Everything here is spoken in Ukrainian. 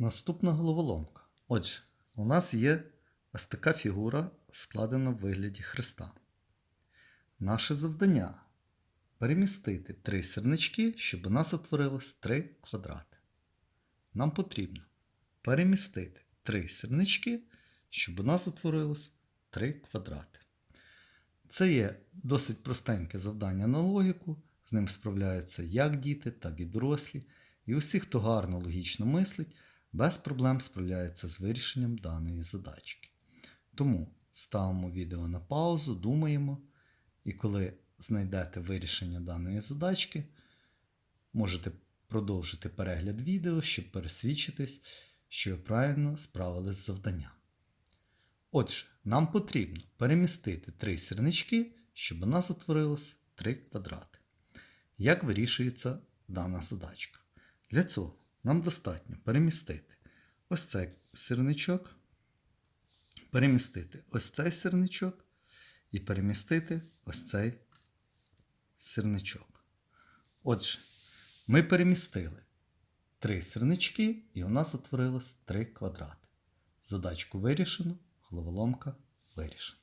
Наступна головоломка. Отже, у нас є ось така фігура, складена в вигляді хреста. Наше завдання перемістити три сірнички, щоб у нас утворилось три квадрати. Нам потрібно перемістити три сірнички, щоб у нас утворилось три квадрати. Це є досить простеньке завдання на логіку. З ним справляються як діти, так і дорослі. І усі, хто гарно логічно мислить, без проблем справляється з вирішенням даної задачки. Тому ставимо відео на паузу, думаємо, і коли знайдете вирішення даної задачки, можете продовжити перегляд відео, щоб пересвідчитись, що ви правильно справились з завданням. Отже, нам потрібно перемістити три сірнички, щоб у нас утворилось три квадрати. Як вирішується дана задачка? Для цього нам достатньо перемістити ось цей сірничок, перемістити ось цей сірничок і перемістити ось цей сірничок. Отже, ми перемістили три сірнички, і у нас утворилось три квадрати. Задачку вирішено, головоломка вирішена.